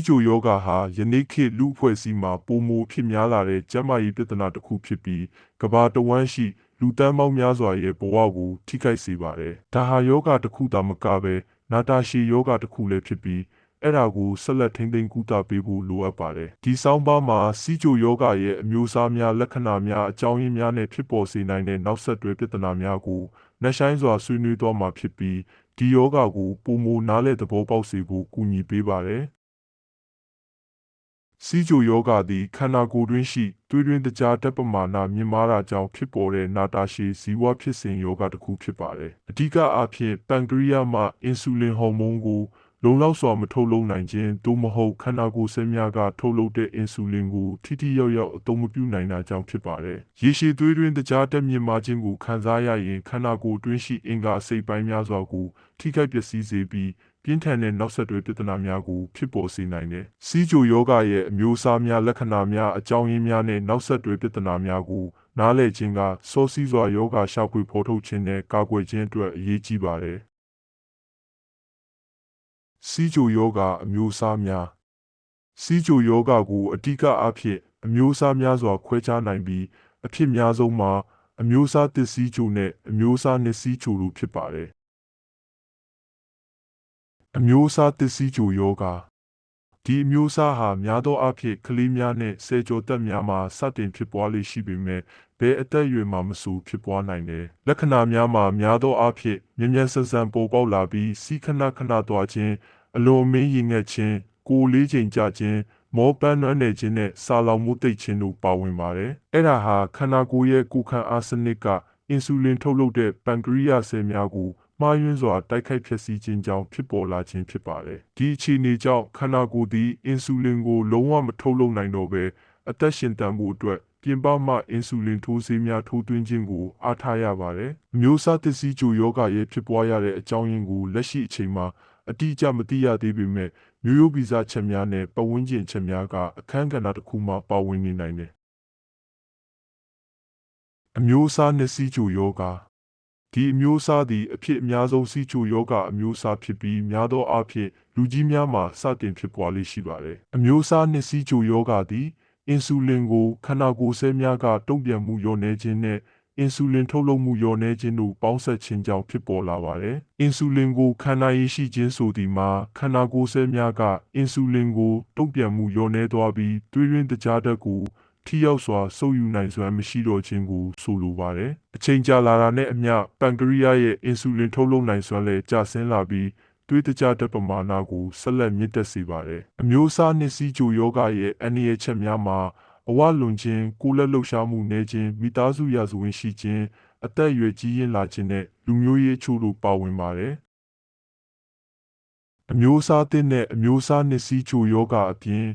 စီးကြိုယောဂဟာယနေ့ခေတ်လူအဖွဲ့အစည်းမှာပုံမဖြစ်များလာတဲ့ကျန်းမာရေးပြဿနာတစ်ခုဖြစ်ပြီးကမ္ဘာတဝန်းရှိလူတန်းပေါင်းများစွာရဲ့ဘဝကိုထိခိုက်စေပါတယ်။ဒါဟာယောဂတစ်ခုသာမကပဲနာတာရှည်ယောဂတစ်ခုလည်းဖြစ်ပြီးအဲ့ဒါကိုဆက်လက်ထိန်းသိမ်းကုသပေးဖို့လိုအပ်ပါတယ်။ဒီဆောင်းပါးမှာစီးကြိုယောဂရဲ့အမျိုးအစားများလက္ခဏာများအကြောင်းရင်းများနဲ့ဖြစ်ပေါ်စေနိုင်တဲ့နောက်ဆက်တွဲပြဿနာများကိုနှက်ဆိုင်စွာဆွေးနွေးသွားမှာဖြစ်ပြီးဒီယောဂကိုပုံမနားလည်သဘောပေါက်စေဖို့ကူညီပေးပါတယ်။ စီးကြိုယောဂသည်ခန္ဓာကိုယ်တွင်းရှိသွေးတွင်းတကြားဓာတ်ပမာဏမြင့်မားတာကြောင့်ဖြစ်ပေါ်တဲ့နာတာရှည်ဇီဝဖြစ်စဉ်ယောဂတစ်ခုဖြစ်ပါတယ်။အဓိကအားဖြင့်ပန်ကရီးယားမှအင်ဆူလင်ဟော်မုန်းကိုလုံလောက်စွာမထုတ်လုပ်နိုင်ခြင်းသို့မဟုတ်ခန္ဓာကိုယ်ဆဲများကထုတ်လုပ်တဲ့အင်ဆူလင်ကိုထိထိရောက်ရောက်အသုံးမပြုနိုင်တာကြောင့်ဖြစ်ပါတယ်။ရေရှည်သွေးတွင်းတကြားတက်မြင့်မာခြင်းကိုခံစားရရင်ခန္ဓာကိုယ်တွင်းရှိအင်္ဂါအစိတ်ပိုင်းများစွာကိုထိခိုက်ပျက်စီးစေပြီး ပြင်းထန်တဲ့နောက်ဆက်တွဲပြဿနာများကိုဖြစ်ပေါ်စေနိုင်တယ်။စီးကြိုယောဂရဲ့အမျိုးအစားများလက္ခဏာများအကြောင်းရင်းများနဲ့နောက်ဆက်တွဲပြဿနာများကိုနားလည်ခြင်းကစောစီးစွာယောဂရှာဖွေဖော်ထုတ်ခြင်းနဲ့ကာကွယ်ခြင်းအတွက်အရေးကြီးပါတယ်။စီးကြိုယောဂအမျိုးအစားများစီးကြိုယောဂကိုအဓိကအားဖြင့်အမျိုးအစားများစွာခွဲခြားနိုင်ပြီးအဖြစ်များဆုံးမှာအမျိုးအစားတစ်စီးကြိုနဲ့အမျိုးအစားနှစ်စီးကြိုတို့ဖြစ်ပါတယ်။ အမျိုးအစားသစ်စည်းကြိုယောဂါဒီအမျိုးအစားဟာများသောအားဖြင့်ကလေးများနှင့်ဆယ်ကျော်သက်များမှာစတင်ဖြစ်ပွားလေရှိပေမဲ့ဘယ်အသက်အရွယ်မှာမဆိုဖြစ်ပွားနိုင်တယ်။လက္ခဏာများမှာများသောအားဖြင့်မြင်မြန်ဆန်ဆန်ပေါ်ပေါက်လာပြီးစီးခဏခဏသွားခြင်းအလွန်မင်းရင်ငတ်ခြင်းကိုယ်လေးချိန်ကျခြင်းမောပန်းနွမ်းနယ်ခြင်းနဲ့စာလောင်မှုတိတ်ခြင်းတို့ပါဝင်ပါတယ်။အဲ့ဒါဟာခန္ဓာကိုယ်ရဲ့ကိုယ်ခံအားစနစ်ကအင်ဆူလင်ထုတ်လုပ်တဲ့ပန်ကရီးယားဆဲများကို မှားယွင်းစွာတိုက်ခိုက်ဖျက်ဆီးခြင်းကြောင့်ဖြစ်ပေါ်လာခြင်းဖြစ်ပါတယ်။ဒီအခြေအနေကြောင့်ခန္ဓာကိုယ်သည်အင်ဆူလင်ကိုလုံးဝမထုတ်လုပ်နိုင်တော့ဘဲအသက်ရှင်တန်ဖို့အတွက်ပြင်ပမှအင်ဆူလင်ထိုးဆေးများထိုးသွင်းခြင်းကိုအားထားရပါတယ်။အမျိုးအစားသစ်စီကြိုယောဂရဲ့ဖြစ်ပွားရတဲ့အကြောင်းရင်းကိုလက်ရှိအချိန်မှာအတိအကျမသိရသေးပေမဲ့မျိုးရိုးဗီဇချက်များနဲ့ပတ်ဝန်းကျင်ချက်များကအခန်းကဏ္ဍတစ်ခုမှပါဝင်နေနိုင်တယ်။အမျိုးအစားနှစ်စီးကြိုယောဂ ဒီအမျိုးအစားသည်အဖြစ်အများဆုံးစီးချိုယောဂအမျိုးအစားဖြစ်ပြီးများသောအားဖြင့်လူကြီးများမှာစတင်ဖြစ်ပွားလေးရှိပါတယ်။အမျိုးအစားနှစ်စီးချိုယောဂသည်အင်ဆူလင်ကိုခန္ဓာကိုယ်ဆဲများကတုံ့ပြန်မှုလျော့နေခြင်းနဲ့အင်ဆူလင်ထုတ်လုပ်မှုလျော့နေခြင်းတို့ပေါင်းစပ်ခြင်းကြောင့်ဖြစ်ပေါ်လာပါတယ်။အင်ဆူလင်ကိုခန္ဓာရည်ရှိခြင်းဆိုသည်မှာခန္ဓာကိုယ်ဆဲများကအင်ဆူလင်ကိုတုံ့ပြန်မှုလျော့နေသွားပြီးသွေးရင်းတကြားတက်ကို ထိရောက်စွာစုပ်ယူနိုင်စွမ်းမရှိတော့ခြင်းကိုဆိုလိုပါတယ်။အချိန်ကြာလာတာနဲ့အမျှပန်ကရီးယားရဲ့အင်ဆူလင်ထုတ်လုပ်နိုင်စွမ်းလည်းကျဆင်းလာပြီးသွေးတကြားဓာတ်ပမာဏကိုဆက်လက်မြင့်တက်စေပါတယ်။အမျိုးအစားနှစ်စီးကြိုယောဂရဲ့အန္တရာယ်ချက်များမှာအဝလွန်ခြင်းကိုယ်လက်လှုပ်ရှားမှုနည်းခြင်းမိသားစုရာဇဝင်ရှိခြင်းအသက်အရွယ်ကြီးရင့်လာခြင်းနဲ့လူမျိုးရေးအချို့တို့ပါဝင်ပါတယ်။အမျိုးအစားသစ်နဲ့အမျိုးအစားနှစ်စီးကြိုယောဂအပြင်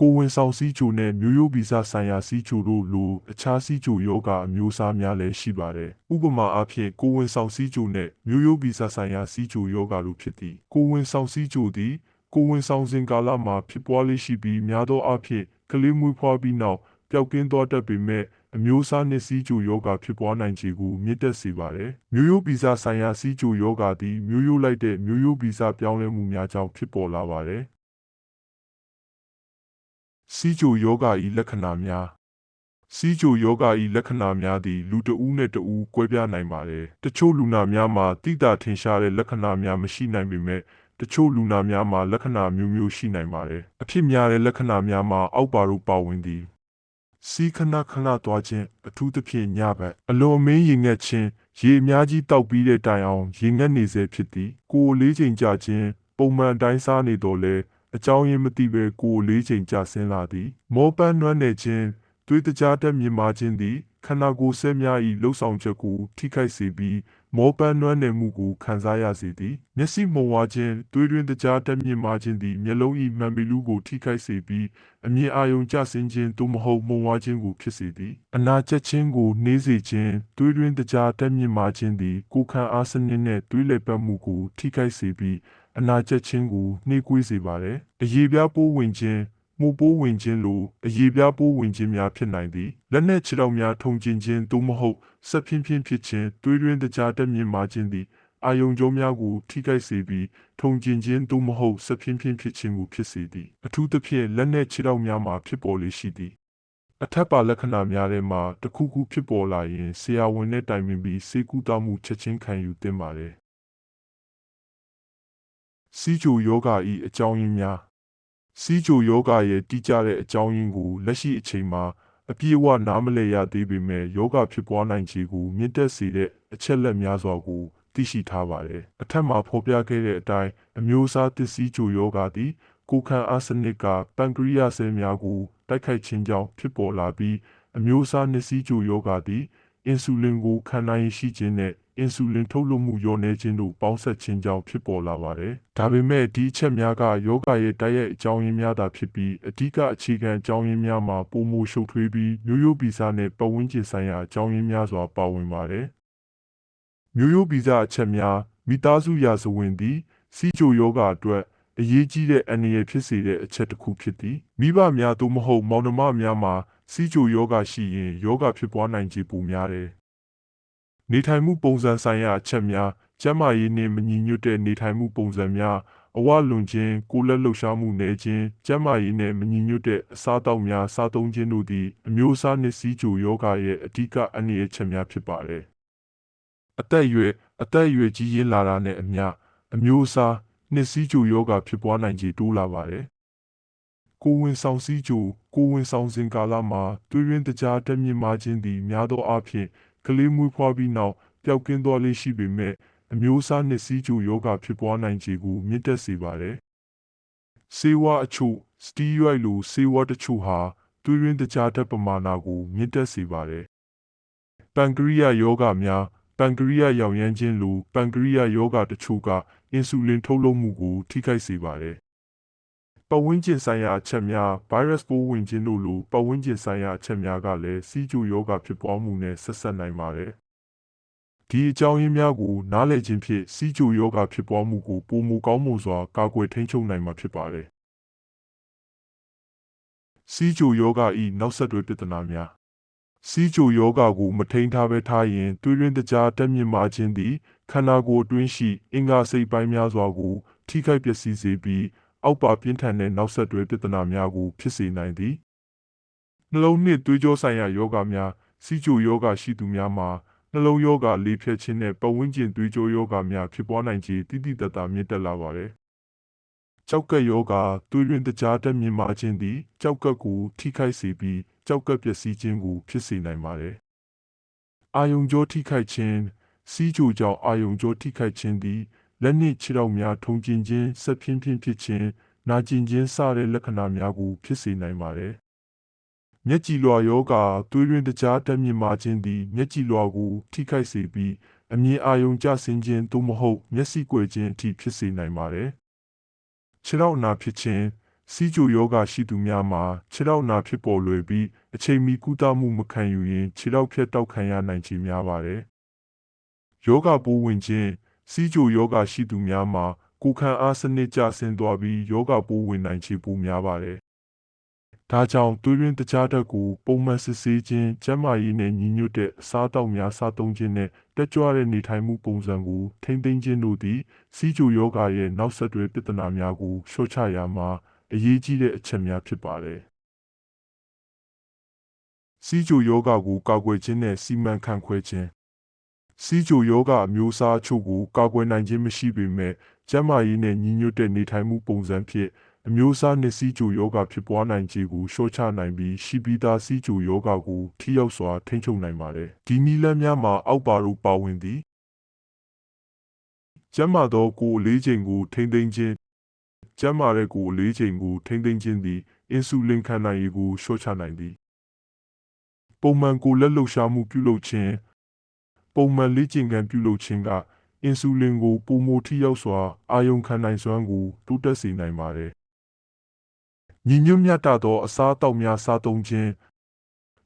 ကိုဝင်ဆောင်စည်းချိုနဲ့မျိုးရိုးဗီဇဆိုင်ရာစည်းချိုတို့လိုအခြားစည်းချိုယောဂအမျိုးအစားများလည်းရှိပါတယ်။ဥပမာအားဖြင့်ကိုဝင်ဆောင်စည်းချိုနဲ့မျိုးရိုးဗီဇဆိုင်ရာစည်းချိုယောဂတို့ဖြစ်သည်။ကိုဝင်ဆောင်စည်းချိုသည်ကိုဝင်ဆောင်စဉ်ကာလမှာဖြစ်ပွားလေးရှိပြီးများသောအားဖြင့်ကလေးမွေးဖွားပြီးနောက်ပျောက်ကင်းသွားတတ်ပေမဲ့အမျိုးအစားနှင့်စီးကြိုယောဂဖြစ်ပွားနိုင်ခြေကိုမြင့်တက်စေပါတယ်။မျိုးရိုးဗီဇဆိုင်ရာစီးကြိုယောဂသည်မျိုးရိုးလိုက်တဲ့မျိုးရိုးဗီဇပြောင်းလဲမှုများကြောင့်ဖြစ်ပေါ်လာပါတယ် စီးကြိုယောဂ၏လက္ခဏာများစီးကြိုယောဂ၏လက္ခဏာများသည်လူတဦးနှင့်တဦးကွဲပြားနိုင်ပါတယ်။တချို့လူနာများမှာတိတာထင်ရှားတဲ့လက္ခဏာများမရှိနိုင်ပေမဲ့တချို့လူနာများမှာလက္ခဏာမျိုးမျိုးရှိနိုင်ပါတယ်။အဖြစ်များတဲ့လက္ခဏာများမှာအောက်ပါတို့ပါဝင်သည်။စီးခဏခဏသွားခြင်းအထူးသဖြင့်ညဘက်အလွန်အမင်းရင်ငက်ခြင်းရေအများကြီးတောက်ပြီးတဲ့တိုင်အောင်ရင်ငက်နေစေဖြစ်သည်။ကိုယ်လေးချိန်ကြခြင်းပုံမှန်အတိုင်းစားနေတော့လဲ အကြောင်းရင်းမသိဘဲကိုယ်လေးချိန်ကြဆင်းလာသည် မောပန်းနွမ်းနယ်ခြင်းသွေးတကြားတက်မြင်မာခြင်းသည်ခန္ဓာကိုယ်ဆဲများ၏လှုပ်ဆောင်ချက်ကိုထိခိုက်စေပြီးမောပန်းနွမ်းနယ်မှုကိုခံစားရစေသည်မျက်စိမှုံဝါခြင်းသွေးတွင်းတကြားတက်မြင်မာခြင်းသည်မျက်လုံး၏မှန်ပီလူကိုထိခိုက်စေပြီးအမြင်အာရုံကျဆင်းခြင်းသို့မဟုတ်မှုံဝါခြင်းကိုဖြစ်စေသည်အနာကျက်ခြင်းကိုနှေးစေခြင်းသွေးတွင်းတကြားတက်မြင်မာခြင်းသည်ကိုယ်ခံအားစနစ်နှင့်သွေးလည်ပတ်မှုကိုထိခိုက်စေပြီး အနာကျက်ခြင်းကိုနှေးကွေးစေပါတယ်။အရေးပြားပိုးဝင်ခြင်းမှုပိုးဝင်ခြင်းလိုအရေးပြားပိုးဝင်ခြင်းများဖြစ်နိုင်သည်လက်နက်ခြေထောက်များထုံကျင်ခြင်းသို့မဟုတ်ဆက်ဖြင်းဖြင်းဖြစ်ခြင်းသွေးရင်းတကြားတက်မြင့်မာခြင်းသည်အာယုံကြောများကိုထိခိုက်စေပြီးထုံကျင်ခြင်းသို့မဟုတ်ဆက်ဖြင်းဖြင်းဖြစ်ခြင်းကိုဖြစ်စေသည်အထူးသဖြင့်လက်နက်ခြေထောက်များမှာဖြစ်ပေါ်လေရှိသည်အထက်ပါလက္ခဏာများထဲမှာတစ်ခုခုဖြစ်ပေါ်လာရင်ဆရာဝန်နဲ့တိုင်ပင်ပြီးစေကူတောမှုချက်ချင်းခံယူသင့်ပါတယ် စီဂျိုယောဂဤအကြောင်းရင်းများစီဂျိုယောဂရဲ့တိကျတဲ့အကြောင်းရင်းကိုလက်ရှိအချိန်မှာအပြည့်အဝနားမလည်ရသေးပေမဲ့ယောဂဖြစ်ပွားနိုင်ခြေကိုမြင့်တက်စေတဲ့အချက်လက်များစွာကိုသိရှိထားပါတယ်။အထက်မှာဖော်ပြခဲ့တဲ့အတိုင်းအမျိုးအစားသစ်စီဂျိုယောဂသည်ကိုယ်ခံအားစနစ်ကပန်ကရီယာဆဲများကိုတိုက်ခိုက်ခြင်းကြောင့်ဖြစ်ပေါ်လာပြီးအမျိုးအစားနှစ်စီးဂျိုယောဂသည်အင်ဆူလင်ကိုခံနိုင်ရရှိခြင်းနဲ့ အင်ဆူလင်ထုတ်လွှတ်မှုလျော့နည်းခြင်းတို့ပေါင်းစပ်ခြင်းကြောင့်ဖြစ်ပေါ်လာပါတယ်။ဒါပေမဲ့ဒီအချက်များကယောဂရဲ့တိုက်ရိုက်အကြောင်းရင်းများသာဖြစ်ပြီးအဓိကအခြေခံအကြောင်းရင်းများမှာပုံမှုရှုပ်ထွေးပြီးမျိုးရိုးဗီဇနဲ့ပတ်ဝန်းကျင်ဆိုင်ရာအကြောင်းရင်းများစွာပါဝင်ပါတယ်။မျိုးရိုးဗီဇအချက်များမိသားစုရာဇဝင်သည်စီဂျိုယောဂအတွက်အရေးကြီးတဲ့အန္တရာယ်ဖြစ်စေတဲ့အချက်တစ်ခုဖြစ်သည်မိဘများသို့မဟုတ်မောင်နှမများမှာစီဂျိုယောဂရှိရင်ယောဂဖြစ်ပွားနိုင်ခြေပိုများတယ် နေထိုင်မှုပုံစံဆိုင်ရာအချက်များကျန်းမာရေးနှင့်မညီညွတ်တဲ့နေထိုင်မှုပုံစံများအဝလွန်ခြင်းကိုယ်လက်လှုပ်ရှားမှုနည်းခြင်းကျန်းမာရေးနှင့်မညီညွတ်တဲ့အစားအသောက်များစားသုံးခြင်းတို့သည်အမျိုးအစားနှင့်စီးကြိုယောဂရဲ့အဓိကအန္တရာယ်ချက်များဖြစ်ပါတယ်အသက်အရွယ်အသက်အရွယ်ကြီးရင်းလာတာနဲ့အမျှအမျိုးအစားနှစ်စီးကြိုယောဂဖြစ်ပွားနိုင်ခြေတိုးလာပါတယ်ကိုယ်ဝင်ဆောင်စည်းကြိုကိုယ်ဝင်ဆောင်စဉ်ကာလမှာတွေးရင်းတကြားတက်မြင့်မာခြင်းသည်များသောအားဖြင့် ကလေးမွေးဖွားပြီးနောက်ပျောက်ကင်းသွားလေးရှိပေမဲ့အမျိုးအစားနှစ်စီးကြိုယောဂဖြစ်ပွားနိုင်ခြေကိုမြင့်တက်စေပါတယ်။ဆေးဝါးအချို့စတီးရွိုက်လိုဆေးဝါးတချို့ဟာတွေးရင်းတကြားတက်ပမာဏကိုမြင့်တက်စေပါတယ်။ပန်ကရီယာယောဂများပန်ကရီယာရောင်ရမ်းခြင်းလိုပန်ကရီယာယောဂတချို့ကအင်ဆူလင်ထုတ်လုပ်မှုကိုထိခိုက်စေပါတယ်။ ပတ်ဝန်းကျင်ဆိုင်ရာအချက်များဗိုင်းရပ်စ်ပိုးဝင်ခြင်းတို့လိုပတ်ဝန်းကျင်ဆိုင်ရာအချက်များကလည်းစီးကျူယောဂဖြစ်ပွားမှုနဲ့ဆက်ဆက်နိုင်ပါတယ်။ဒီအကြောင်းရင်းများကိုနားလည်ခြင်းဖြင့်စီးကျူယောဂဖြစ်ပွားမှုကိုပုံမူကောင်းမှုစွာကာကွယ်ထိန်းချုပ်နိုင်မှာဖြစ်ပါတယ်။စီးကျူယောဂဤနောက်ဆက်တွဲပြဿနာများစီးချိုယောဂကိုမထိန်ထားဘဲထားရင်သွေးရင်းတကြားတက်မြင့်မာခြင်းသည်ခန္ဓာကိုယ်အတွင်းရှိ အင်္ဂါစိတ်ပိုင်းများစွာကိုထိခိုက်ပျက်စီးစေပြီး အောက်ပါပြင်းထန်တဲ့နောက်ဆက်တွဲပြဿနာများကိုဖြစ်စေနိုင်သည်နှလုံးနှင့်သွေးကြောဆိုင်ရာယောဂများစီးချိုယောဂရှိသူများမှာနှလုံးယောဂလေးဖြတ်ခြင်းနဲ့ပတ်ဝန်းကျင်သွေးကြောယောဂများဖြစ်ပွားနိုင်ခြေတိတိတတ်တာမြင့်တက်လာပါတယ်ကြောက်ကက်ယောဂသွေးရင်းတကြားတက်မြင့်မာခြင်းသည်ကြောက်ကက်ကိုထိခိုက်စေပြီးကြောက်ကပ်ပျက်စီးခြင်းကိုဖြစ်စေနိုင်ပါတယ်။အာယုံကြောထိခိုက်ခြင်းစီးကြိုကြောင့်အာယုံကြောထိခိုက်ခြင်းသည် လက်နှင့်ခြေထောက်များထုံကျင်ခြင်းဆက်ဖြင်းဖြင်းဖြစ်ခြင်းနာကျင်ခြင်းစတဲ့လက္ခဏာများကိုဖြစ်စေနိုင်ပါတယ်။မျက်ကြည်လွှာယောဂသွေးရင်းတကြားတက်မြင့်မာခြင်းသည်မျက်ကြည်လွှာကို ထိခိုက်စေပြီးအမြင်အာရုံကျဆင်းခြင်းသို့မဟုတ်မျက်စိကွယ်ခြင်းအထိဖြစ်စေနိုင်ပါတယ်။ခြေထောက်နာဖြစ်ခြင်းစီးကျိုယောဂရှိသူများမှာခြေထောက်နာဖြစ်ပေါ်လွယ်ပြီးအချိန်မီကုသမှုမခံယူရင်ခြေထောက်ဖြတ်တောက်ခံရနိုင်ခြေများပါတယ်။ယောဂပိုးဝင်ခြင်း စီးကျိုယောဂရှိသူများမှာကိုယ်ခံအားစနစ်ကျဆင်းသွားပြီးယောဂပိုးဝင်နိုင်ခြေပိုများပါတယ်။ဒါကြောင့်သွေးရင်းတကြားဓာတ်ကိုပုံမှန်စစ်ဆေးခြင်းကျန်းမာရေးနဲ့ညီညွတ်တဲ့အစားအသောက်များစားသုံးခြင်းနဲ့တက်ကြွတဲ့နေထိုင်မှုပုံစံကိုထိန်းသိမ်းခြင်းတို့သည်စီးကျိုယောဂရဲ့နောက်ဆက်တွဲပြဿနာများကိုလျှော့ချရာမှာအရေးကြီးတဲ့အချက်များဖြစ်ပါတယ်။စီးကြိုယောဂကိုကာကွယ်ခြင်းနဲ့စီမံခန့်ခွဲခြင်း စီးကြိုယောဂအမျိုးအစားအချို့ကိုကာကွယ်နိုင်ခြင်းမရှိပေမဲ့ကျန်းမာရေးနဲ့ညီညွတ်တဲ့နေထိုင်မှုပုံစံဖြင့်အမျိုးအစားနဲ့စီးကြိုယောဂဖြစ်ပွားနိုင်ခြေကိုလျှော့ချနိုင်ပြီးရှိပြီးသားစီးကြိုယောဂကိုထိရောက်စွာထိန်းချုပ်နိုင်ပါတယ်။ဒီနည်းလမ်းများမှာအောက်ပါတို့ပါဝင်သည်ကျန်းမာသောကိုယ်အလေးချိန်ကိုထိန်းသိမ်းခြင်းကျန်းမာတဲ့ကိုယ်အလေးချိန်ကိုထိန်းသိမ်းခြင်းသည်အင်ဆူလင်ခံနိုင်ရည်ကိုလျှော့ချနိုင်သည်ပုံမှန်ကိုယ်လက်လှုပ်ရှားမှုပြုလုပ်ခြင်း ပုံမှန်လေ့ကျင့်ခန်းပြုလုပ်ခြင်းကအင်ဆူလင်ကိုပုံမထိရောက်စွာ အာရုံခံနိုင်စွမ်းကိုတိုးတက်စေနိုင်ပါတယ်ညီညွတ်မြတ်သောအစားအသောက်များစားသုံးခြင်း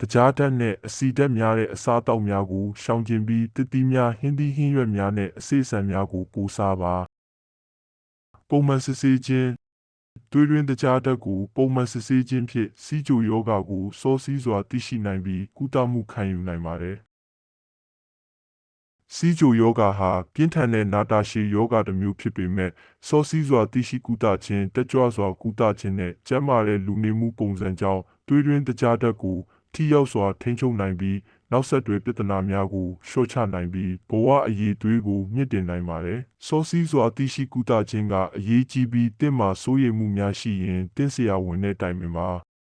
တကြားဓာတ်နဲ့အဆီဓာတ်များတဲ့အစားအသောက်များကိုရှောင်ကျဉ်ပြီးတတိများဟင်းသီးဟင်းရွက်များနဲ့အစိအစံများကိုပိုစားပါပုံမှန်စစ်ဆေးခြင်းတွေးရင်းတကြားဓာတ်ကိုပုံမှန်စစ်ဆေးခြင်းဖြင့်စီးကြိုယောဂကိုစောစီးစွာသိရှိနိုင်ပြီးကုသမှုခံယူနိုင်ပါတယ် စီးကြိုယောဂဟာပြင်းထန်တဲ့နာတာရှည်ယောဂတစ်မျိုးဖြစ်ပေမဲ့စောစီးစွာသိရှိကုသခြင်းတက်ကြွစွာကုသခြင်းနဲ့ကျန်းမာတဲ့လူနေမှုပုံစံကြောင့်သွေးတွင်းတကြားဓာတ်ကိုထိရောက်စွာထိန်းချုပ်နိုင်ပြီးနောက်ဆက်တွဲပြဿနာများကိုလျှော့ချနိုင်ပြီးဘဝအရေးသွေးကိုမြင့်တင်နိုင်ပါတယ်။စောစီးစွာသိရှိကုသခြင်းကအရေးကြီးပြီးတင့်မှာစိုးရိမ်မှုများရှိရင်တင့်စရာဝင်တဲ့တိုင်ပင်ပါ။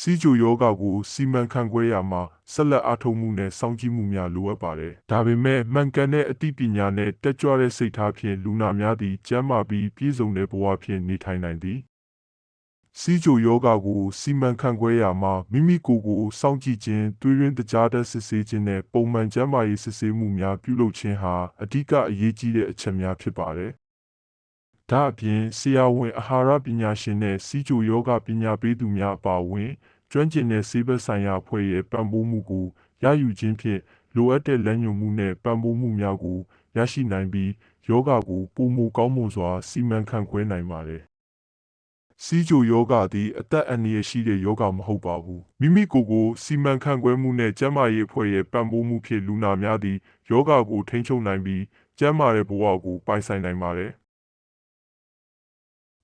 စီးကြိုယောဂကိုစီမံခန့်ခွဲရမှာဆက်လက်အားထုတ်မှုနဲ့စောင့်ကြည့်မှုများလိုအပ်ပါတယ်။ဒါပေမဲ့မှန်ကန်တဲ့အသိပညာနဲ့တက်ကြွတဲ့စိတ်ထားဖြင့်လူနာများသည်ကျန်းမာပြီးပြည့်စုံတဲ့ဘဝဖြင့်နေထိုင်နိုင်သည်။စီးကြိုယောဂကိုစီမံခန့်ခွဲရမှာမိမိကိုယ်ကိုစောင့်ကြည့်ခြင်းသွေးရင်းတကြားတဲ့စစ်ဆေးခြင်းနဲ့ပုံမှန်ကျန်းမာရေးစစ်ဆေးမှုများပြုလုပ်ခြင်းဟာအဓိကအရေးကြီးတဲ့အချက်များဖြစ်ပါတယ်။ ဒါအပြင်ဆရာဝန်အာဟာရပညာရှင်နဲ့စီးကြိုယောဂပညာပေးသူများအပါအဝင်ကျွမ်းကျင်တဲ့ဆေးဘက်ဆိုင်ရာအဖွဲ့ရဲ့ပံ့ပိုးမှုကိုရယူခြင်းဖြင့်လိုအပ်တဲ့လမ်းညွှန်မှုနဲ့ပံ့ပိုးမှုများကိုရရှိနိုင်ပြီးယောဂကိုပုံမကောင်းမွန်စွာစီမံခန့်ခွဲနိုင်ပါတယ်။စီးကြိုယောဂသည်အသက်အန္တရာယ်ရှိတဲ့ယောဂမဟုတ်ပါဘူး။မိမိကိုယ်ကိုစီမံခန့်ခွဲမှုနဲ့ကျန်းမာရေးအဖွဲ့ရဲ့ပံ့ပိုးမှုဖြင့်လူနာများသည်ယောဂကိုထိန်းချုပ်နိုင်ပြီးကျန်းမာတဲ့ဘဝကိုပိုင်ဆိုင်နိုင်ပါတယ်။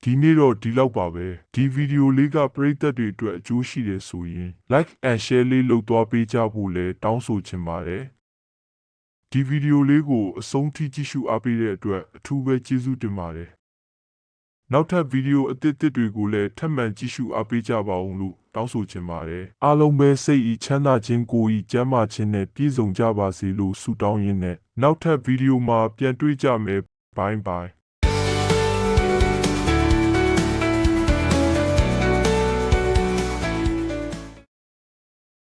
ဒီနေ့တော့ဒီလောက်ပါပဲဒီဗီဒီယိုလေးကပရိသတ်တွေအတွက်အကျိုးရှိတယ်ဆိုရင် like and share လေးလုပ်သွားပေးကြဖို့လည်းတောင်းဆိုချင်ပါတယ်ဒီဗီဒီယိုလေးကိုအဆုံးထိကြည့်ရှုအားပေးတဲ့အတွက်အထူးပဲကျေးဇူးတင်ပါတယ်နောက်ထပ်ဗီဒီယိုအသစ်အသစ်တွေကိုလည်းထပ်မံကြည့်ရှုအားပေးကြပါအောင်လို့တောင်းဆိုချင်ပါတယ်အားလုံးပဲစိတ်ဤချမ်းသာခြင်းကိုယ်ဤကျမ်းမာခြင်းနဲ့ပြည့်စုံကြပါစေလို့ဆုတောင်းရင်းနဲ့နောက်ထပ်ဗီဒီယိုမှာပြန်တွေ့ကြမယ်ဘိုင်းဘိုင်း